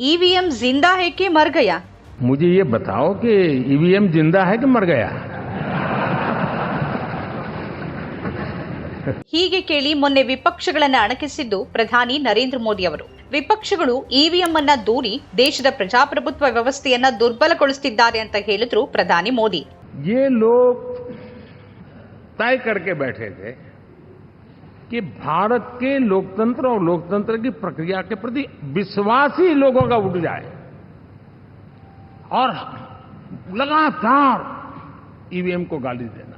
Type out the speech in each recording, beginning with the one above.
EVM जिंदा है कि मर गया मुझे ये बताओ कि ईवीएम जिंदा है कि मर गया ಹೀಗೆ ಕೇಳಿ ಮೊನ್ನೆ ವಿಪಕ್ಷಗಳನ್ನ ಅಣಕಿಸಿದ್ದು ಪ್ರಧಾನಿ ನರೇಂದ್ರ ಮೋದಿ ಅವರು ವಿಪಕ್ಷಗಳು ಇವಿಎಂ ಅನ್ನ ದೂರಿ ದೇಶದ ಪ್ರಜಾಪ್ರಭುತ್ವ ವ್ಯವಸ್ಥೆಯನ್ನ ದುರ್ಬಲಗೊಳಿಸುತ್ತಿದ್ದಾರೆ ಅಂತ ಹೇಳಿದ್ರು ಪ್ರಧಾನಿ ಮೋದಿ ये लोग तय करके बैठे थे कि भारत के लोकतंत्र और लोकतंत्र की प्रक्रिया के प्रति विश्वास ही लोगों का उठ जाए। और लगातार ईवीएम को गाली देना।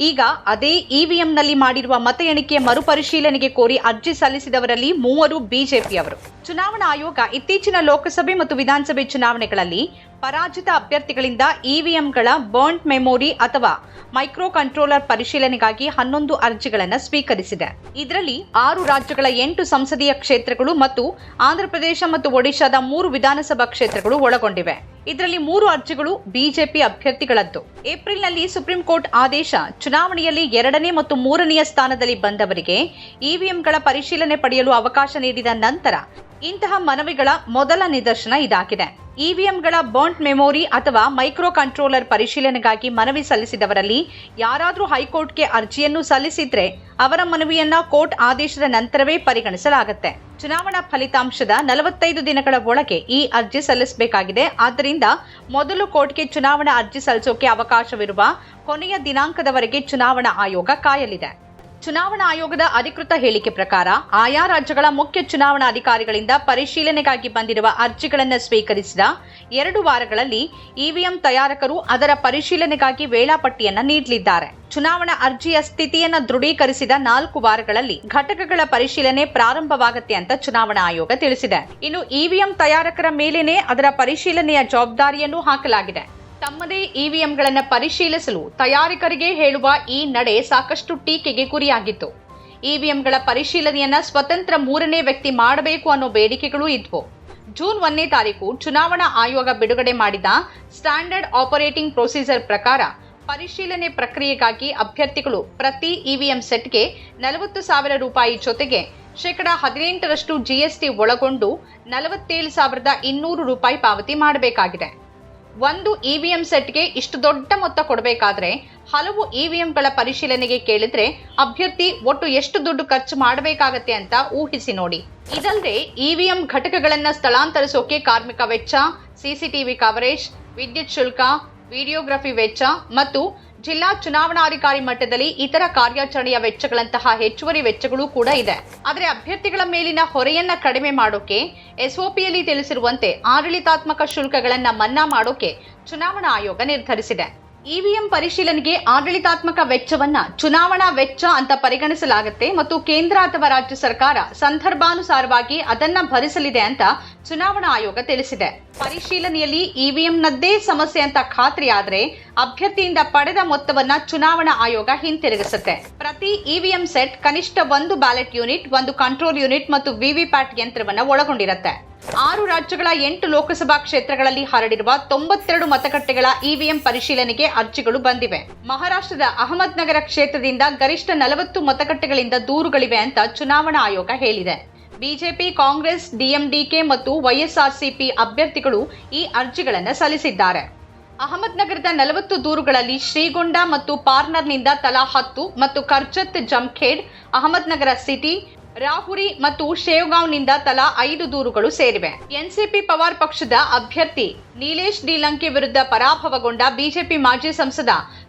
ಈಗ ಅದೇ ಇವಿಎಂನಲ್ಲಿ ಮಾಡಿರುವ ಮತ ಎಣಿಕೆ ಮರುಪರಿಶೀಲನೆಗೆ ಕೋರಿ ಅರ್ಜಿ ಸಲ್ಲಿಸಿದವರಲ್ಲಿ ಮೂವರು ಬಿಜೆಪಿಯವರು. ಚುನಾವಣಾ ಆಯೋಗ ಇತ್ತೀಚಿನ ಲೋಕಸಭೆ ಮತ್ತು ವಿಧಾನಸಭೆ ಚುನಾವಣೆಗಳಲ್ಲಿ ಪರಾಜಿತ ಅಭ್ಯರ್ಥಿಗಳಿಂದ ಇವಿಎಂಗಳ ಬರ್ನ್ಟ್ ಮೆಮೊರಿ ಅಥವಾ ಮೈಕ್ರೋ ಕಂಟ್ರೋಲರ್ ಪರಿಶೀಲನೆಗಾಗಿ ಹನ್ನೊಂದು ಅರ್ಜಿಗಳನ್ನು ಸ್ವೀಕರಿಸಿದೆ. ಇದರಲ್ಲಿ ಆರು ರಾಜ್ಯಗಳ ಎಂಟು ಸಂಸದೀಯ ಕ್ಷೇತ್ರಗಳು ಮತ್ತು ಆಂಧ್ರಪ್ರದೇಶ ಮತ್ತು ಒಡಿಶಾದ ಮೂರು ವಿಧಾನಸಭಾ ಕ್ಷೇತ್ರಗಳು ಒಳಗೊಂಡಿವೆ. ಇದರಲ್ಲಿ ಮೂರು ಅರ್ಜಿಗಳು ಬಿಜೆಪಿ ಅಭ್ಯರ್ಥಿಗಳದ್ದು. ಏಪ್ರಿಲ್ನಲ್ಲಿ ಸುಪ್ರೀಂ ಕೋರ್ಟ್ ಆದೇಶ, ಚುನಾವಣೆಯಲ್ಲಿ ಎರಡನೇ ಮತ್ತು ಮೂರನೆಯ ಸ್ಥಾನದಲ್ಲಿ ಬಂದವರಿಗೆ ಇವಿಎಂಗಳ ಪರಿಶೀಲನೆ ಪಡೆಯಲು ಅವಕಾಶ ನೀಡಿದ ನಂತರ ಇಂತಹ ಮನವಿಗಳ ಮೊದಲ ನಿದರ್ಶನ ಇದಾಗಿದೆ. ಇವಿಎಂಗಳ ಬಾಂಡ್ ಮೆಮೊರಿ ಅಥವಾ ಮೈಕ್ರೋ ಕಂಟ್ರೋಲರ್ ಪರಿಶೀಲನೆಗಾಗಿ ಮನವಿ ಸಲ್ಲಿಸಿದವರಲ್ಲಿ ಯಾರಾದರೂ ಹೈಕೋರ್ಟ್ಗೆ ಅರ್ಜಿಯನ್ನು ಸಲ್ಲಿಸಿದ್ರೆ ಅವರ ಮನವಿಯನ್ನ ಕೋರ್ಟ್ ಆದೇಶದ ನಂತರವೇ ಪರಿಗಣಿಸಲಾಗುತ್ತೆ. ಚುನಾವಣಾ ಫಲಿತಾಂಶದ ನಲವತ್ತೈದು ದಿನಗಳ ಒಳಗೆ ಈ ಅರ್ಜಿ ಸಲ್ಲಿಸಬೇಕಾಗಿದೆ. ಆದ್ದರಿಂದ ಮೊದಲು ಕೋರ್ಟ್ಗೆ ಚುನಾವಣಾ ಅರ್ಜಿ ಸಲ್ಲಿಸೋಕೆ ಅವಕಾಶವಿರುವ ಕೊನೆಯ ದಿನಾಂಕದವರೆಗೆ ಚುನಾವಣಾ ಆಯೋಗ ಕಾಯಲಿದೆ. ಚುನಾವಣಾ ಆಯೋಗದ ಅಧಿಕೃತ ಹೇಳಿಕೆ ಪ್ರಕಾರ ಆಯಾ ರಾಜ್ಯಗಳ ಮುಖ್ಯ ಚುನಾವಣಾ ಅಧಿಕಾರಿಗಳಿಂದ ಪರಿಶೀಲನೆಗಾಗಿ ಬಂದಿರುವ ಅರ್ಜಿಗಳನ್ನು ಸ್ವೀಕರಿಸಿದ ಎರಡು ವಾರಗಳಲ್ಲಿ ಇವಿಎಂ ತಯಾರಕರು ಅದರ ಪರಿಶೀಲನೆಗಾಗಿ ವೇಳಾಪಟ್ಟಿಯನ್ನ ನೀಡಲಿದ್ದಾರೆ. ಚುನಾವಣಾ ಅರ್ಜಿಯ ಸ್ಥಿತಿಯನ್ನು ದೃಢೀಕರಿಸಿದ ನಾಲ್ಕು ವಾರಗಳಲ್ಲಿ ಘಟಕಗಳ ಪರಿಶೀಲನೆ ಪ್ರಾರಂಭವಾಗುತ್ತೆ ಅಂತ ಚುನಾವಣಾ ಆಯೋಗ ತಿಳಿಸಿದೆ. ಇನ್ನು ಇವಿಎಂ ತಯಾರಕರ ಮೇಲೇನೆ ಅದರ ಪರಿಶೀಲನೆಯ ಜವಾಬ್ದಾರಿಯನ್ನು ಹಾಕಲಾಗಿದೆ. ತಮ್ಮದೇ ಇವಿಎಂಗಳನ್ನು ಪರಿಶೀಲಿಸಲು ತಯಾರಕರಿಗೆ ಹೇಳುವ ಈ ನಡೆ ಸಾಕಷ್ಟು ಟೀಕೆಗೆ ಗುರಿಯಾಗಿತ್ತು. ಇವಿಎಂಗಳ ಪರಿಶೀಲನೆಯನ್ನ ಸ್ವತಂತ್ರ ಮೂರನೇ ವ್ಯಕ್ತಿ ಮಾಡಬೇಕು ಅನ್ನೋ ಬೇಡಿಕೆಗಳು ಇದ್ವು. ಜೂನ್ ಒಂದನೇ ತಾರೀಕು ಚುನಾವಣಾ ಆಯೋಗ ಬಿಡುಗಡೆ ಮಾಡಿದ ಸ್ಟ್ಯಾಂಡರ್ಡ್ ಆಪರೇಟಿಂಗ್ ಪ್ರೊಸೀಜರ್ ಪ್ರಕಾರ ಪರಿಶೀಲನೆ ಪ್ರಕ್ರಿಯೆಗಾಗಿ ಅಭ್ಯರ್ಥಿಗಳು ಪ್ರತಿ ಇವಿಎಂ ಸೆಟ್ಗೆ ನಲವತ್ತು ಸಾವಿರ ರೂಪಾಯಿ ಜೊತೆಗೆ ಶೇಕಡ ಹದಿನೆಂಟರಷ್ಟು ಜಿಎಸ್ಟಿ ಒಳಗೊಂಡು ನಲವತ್ತೇಳು ಸಾವಿರದ ಇನ್ನೂರು ರೂಪಾಯಿ ಪಾವತಿ ಮಾಡಬೇಕಾಗಿದೆ. ಒಂದು ಇವಿಎಂ ಸೆಟ್ಗೆ ಇಷ್ಟು ದೊಡ್ಡ ಮೊತ್ತ ಕೊಡಬೇಕಾದ್ರೆ ಹಲವು ಇವಿಎಂಗಳ ಪರಿಶೀಲನೆಗೆ ಕೇಳಿದ್ರೆ ಅಭ್ಯರ್ಥಿ ಒಟ್ಟು ಎಷ್ಟು ದುಡ್ಡು ಖರ್ಚು ಮಾಡಬೇಕಾಗತ್ತೆ ಅಂತ ಊಹಿಸಿ ನೋಡಿ. ಇದಲ್ಲದೆ ಇವಿಎಂ ಘಟಕಗಳನ್ನು ಸ್ಥಳಾಂತರಿಸೋಕೆ ಕಾರ್ಮಿಕ ವೆಚ್ಚ ಸಿಸಿಟಿವಿ ಕವರೇಜ್ ವಿದ್ಯುತ್ ಶುಲ್ಕ ವಿಡಿಯೋಗ್ರಫಿ ವೆಚ್ಚ ಮತ್ತು ಜಿಲ್ಲಾ ಚುನಾವಣಾಧಿಕಾರಿ ಮಟ್ಟದಲ್ಲಿ ಇತರ ಕಾರ್ಯಾಚರಣೆಯ ವೆಚ್ಚಗಳಂತಹ ಹೆಚ್ಚುವರಿ ವೆಚ್ಚಗಳು ಕೂಡ ಇದೆ. ಆದರೆ ಅಭ್ಯರ್ಥಿಗಳ ಮೇಲಿನ ಹೊರೆಯನ್ನ ಕಡಿಮೆ ಮಾಡೋಕೆ, ಎಸ್ಒಪಿಯಲ್ಲಿ ತಿಳಿಸಿರುವಂತೆ ಆಡಳಿತಾತ್ಮಕ ಶುಲ್ಕಗಳನ್ನ ಮನ್ನಾ ಮಾಡೋಕೆ ಚುನಾವಣಾ ಆಯೋಗ ನಿರ್ಧರಿಸಿದೆ. ಇವಿಎಂ ಪರಿಶೀಲನೆಗೆ ಆಡಳಿತಾತ್ಮಕ ವೆಚ್ಚವನ್ನ ಚುನಾವಣಾ ವೆಚ್ಚ ಅಂತ ಪರಿಗಣಿಸಲಾಗುತ್ತೆ ಮತ್ತು ಕೇಂದ್ರ ಅಥವಾ ರಾಜ್ಯ ಸರ್ಕಾರ ಸಂದರ್ಭಾನುಸಾರವಾಗಿ ಅದನ್ನ ಭರಿಸಲಿದೆ ಅಂತ ಚುನಾವಣಾ ಆಯೋಗ ತಿಳಿಸಿದೆ. ಪರಿಶೀಲನೆಯಲ್ಲಿ ಇವಿಎಂನದ್ದೇ ಸಮಸ್ಯೆ ಅಂತ ಖಾತ್ರಿ ಆದ್ರೆ ಅಭ್ಯರ್ಥಿಯಿಂದ ಪಡೆದ ಮೊತ್ತವನ್ನ ಚುನಾವಣಾ ಆಯೋಗ ಹಿಂತಿರುಗಿಸುತ್ತೆ. ಪ್ರತಿ ಇವಿಎಂ ಸೆಟ್ ಕನಿಷ್ಠ ಒಂದು ಬ್ಯಾಲೆಟ್ ಯೂನಿಟ್, ಒಂದು ಕಂಟ್ರೋಲ್ ಯೂನಿಟ್ ಮತ್ತು ವಿವಿಪ್ಯಾಟ್ ಯಂತ್ರವನ್ನ ಒಳಗೊಂಡಿರುತ್ತೆ. ಆರು ರಾಜ್ಯಗಳ ಎಂಟು ಲೋಕಸಭಾ ಕ್ಷೇತ್ರಗಳಲ್ಲಿ ಹರಡಿರುವ ತೊಂಬತ್ತೆರಡು ಮತಗಟ್ಟೆಗಳ ಇವಿಎಂ ಪರಿಶೀಲನೆಗೆ ಅರ್ಜಿಗಳು ಬಂದಿವೆ. ಮಹಾರಾಷ್ಟ್ರದ ಅಹಮದ್ ನಗರ ಕ್ಷೇತ್ರದಿಂದ ಗರಿಷ್ಠ ನಲವತ್ತು ಮತಗಟ್ಟೆಗಳಿಂದ ದೂರುಗಳಿವೆ ಅಂತ ಚುನಾವಣಾ ಆಯೋಗ ಹೇಳಿದೆ. ಬಿಜೆಪಿ, ಕಾಂಗ್ರೆಸ್, ಡಿಎಂಡಿಕೆ ಮತ್ತು ವೈಎಸ್ಆರ್ಸಿಪಿ ಅಭ್ಯರ್ಥಿಗಳು ಈ ಅರ್ಜಿಗಳನ್ನು ಸಲ್ಲಿಸಿದ್ದಾರೆ. ಅಹಮದ್ ನಗರದ ನಲವತ್ತು ದೂರುಗಳಲ್ಲಿ ಶ್ರೀಗೊಂಡ ಮತ್ತು ಪಾರ್ನರ್ನಿಂದ ತಲಾ ಹತ್ತು ಮತ್ತು ಕರ್ಜತ್ ಜಮ್ಖೇಡ್ ಅಹಮದ್ ನಗರ ಸಿಟಿ ರಾಹುರಿ ಮತ್ತು ಶೇವ್ಗಾಂವ್ನಿಂದ ತಲಾ ಐದು ದೂರುಗಳು ಸೇರಿವೆ. ಎನ್ಸಿಪಿ ಪವಾರ್ ಪಕ್ಷದ ಅಭ್ಯರ್ಥಿ ನೀಲೇಶ್ ಡಿ ವಿರುದ್ಧ ಪರಾಭವಗೊಂಡ ಬಿಜೆಪಿ ಮಾಜಿ ಸಂಸದ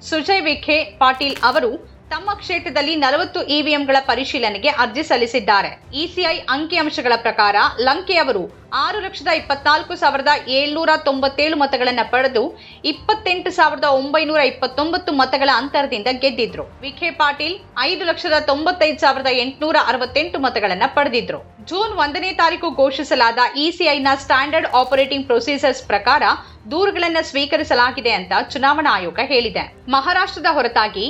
ಸುಜಯ್ ವಿಖೆ ಪಾಟೀಲ್ ಅವರು ತಮ್ಮ ಕ್ಷೇತ್ರದಲ್ಲಿ ನಲವತ್ತು ಇವಿಎಂಗಳ ಪರಿಶೀಲನೆಗೆ ಅರ್ಜಿ ಸಲ್ಲಿಸಿದ್ದಾರೆ. ಇಸಿಐ ಅಂಕಿಅಂಶಗಳ ಪ್ರಕಾರ ಲಂಕೆಯವರು ಆರು ಲಕ್ಷದ ಇಪ್ಪತ್ನಾಲ್ಕು ಸಾವಿರದ ಏಳ್ನೂರ ತೊಂಬತ್ತೇಳು ಮತಗಳನ್ನು ಪಡೆದು ಇಪ್ಪತ್ತೆಂಟು ಸಾವಿರದ ಒಂಬೈನೂರ ಇಪ್ಪತ್ತೊಂಬತ್ತು ಮತಗಳ ಅಂತರದಿಂದ ಗೆದ್ದಿದ್ರು. ವಿಖೆ ಪಾಟೀಲ್ ಐದು ಲಕ್ಷದ ತೊಂಬತ್ತೈದು ಸಾವಿರದ ಎಂಟುನೂರ ಅರವತ್ತೆಂಟು ಮತಗಳನ್ನು ಪಡೆದಿದ್ರು. ಜೂನ್ ಒಂದನೇ ತಾರೀಕು ಘೋಷಿಸಲಾದ ಇಸಿಐನ ಸ್ಟ್ಯಾಂಡರ್ಡ್ ಆಪರೇಟಿಂಗ್ ಪ್ರೊಸೀಜರ್ಸ್ ಪ್ರಕಾರ ದೂರುಗಳನ್ನು ಸ್ವೀಕರಿಸಲಾಗಿದೆ ಅಂತ ಚುನಾವಣಾ ಆಯೋಗ ಹೇಳಿದೆ. ಮಹಾರಾಷ್ಟ್ರದ ಹೊರತಾಗಿ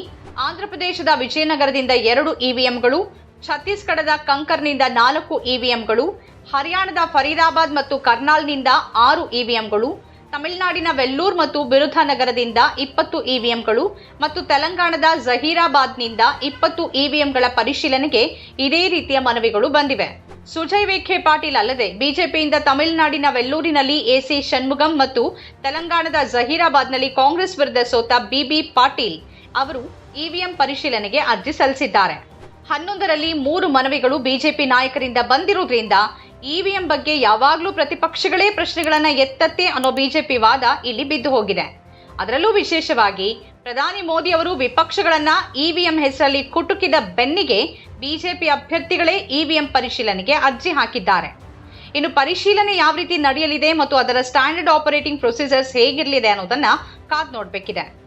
ಆಂಧ್ರಪ್ರದೇಶದ ವಿಜಯನಗರದಿಂದ ಎರಡು ಇವಿಎಂಗಳು, ಛತ್ತೀಸ್ಗಢದ ಕಂಕರ್ನಿಂದ ನಾಲ್ಕು ಇವಿಎಂಗಳು, ಹರಿಯಾಣದ ಫರೀದಾಬಾದ್ ಮತ್ತು ಕರ್ನಾಲ್ನಿಂದ ಆರು ಇವಿಎಂಗಳು, ತಮಿಳುನಾಡಿನ ವೆಲ್ಲೂರ್ ಮತ್ತು ಬಿರುಧಾನಗರದಿಂದ ಇಪ್ಪತ್ತು ಇವಿಎಂಗಳು ಮತ್ತು ತೆಲಂಗಾಣದ ಜಹೀರಾಬಾದ್ನಿಂದ ಇಪ್ಪತ್ತು ಇವಿಎಂಗಳ ಪರಿಶೀಲನೆಗೆ ಇದೇ ರೀತಿಯ ಮನವಿಗಳು ಬಂದಿವೆ. ಸುಜಯ್ ವಿಖೆ ಪಾಟೀಲ್ ಅಲ್ಲದೆ ಬಿಜೆಪಿಯಿಂದ ತಮಿಳುನಾಡಿನ ವೆಲ್ಲೂರಿನಲ್ಲಿ ಎಸಿ ಷಣ್ಮುಗಂ ಮತ್ತು ತೆಲಂಗಾಣದ ಜಹೀರಾಬಾದ್ನಲ್ಲಿ ಕಾಂಗ್ರೆಸ್ ವಿರುದ್ಧ ಸೋತ ಬಿಬಿ ಪಾಟೀಲ್. ಅವರು ಇವಿಎಂ ಪರಿಶೀಲನೆಗೆ ಅರ್ಜಿ ಸಲ್ಲಿಸಿದ್ದಾರೆ. ಹನ್ನೊಂದರಲ್ಲಿ ಮೂರು ಮನವಿಗಳು ಬಿಜೆಪಿ ನಾಯಕರಿಂದ ಬಂದಿರುವುದರಿಂದ ಇವಿಎಂ ಬಗ್ಗೆ ಯಾವಾಗಲೂ ಪ್ರತಿಪಕ್ಷಗಳೇ ಪ್ರಶ್ನೆಗಳನ್ನು ಎತ್ತತ್ತೆ ಅನ್ನೋ ಬಿಜೆಪಿ ವಾದ ಇಲ್ಲಿ ಬಿದ್ದು ಹೋಗಿದೆ. ಅದರಲ್ಲೂ ವಿಶೇಷವಾಗಿ ಪ್ರಧಾನಿ ಮೋದಿ ಅವರು ವಿಪಕ್ಷಗಳನ್ನ ಇವಿಎಂ ಹೆಸರಲ್ಲಿ ಕುಟುಕಿದ ಬೆನ್ನಿಗೆ ಬಿಜೆಪಿ ಅಭ್ಯರ್ಥಿಗಳೇ ಇವಿಎಂ ಪರಿಶೀಲನೆಗೆ ಅರ್ಜಿ ಹಾಕಿದ್ದಾರೆ. ಇನ್ನು ಪರಿಶೀಲನೆ ಯಾವ ರೀತಿ ನಡೆಯಲಿದೆ ಮತ್ತು ಅದರ ಸ್ಟ್ಯಾಂಡರ್ಡ್ ಆಪರೇಟಿಂಗ್ ಪ್ರೊಸೀಜರ್ಸ್ ಹೇಗಿರಲಿದೆ ಅನ್ನೋದನ್ನ ಕಾದ್ ನೋಡಬೇಕಿದೆ.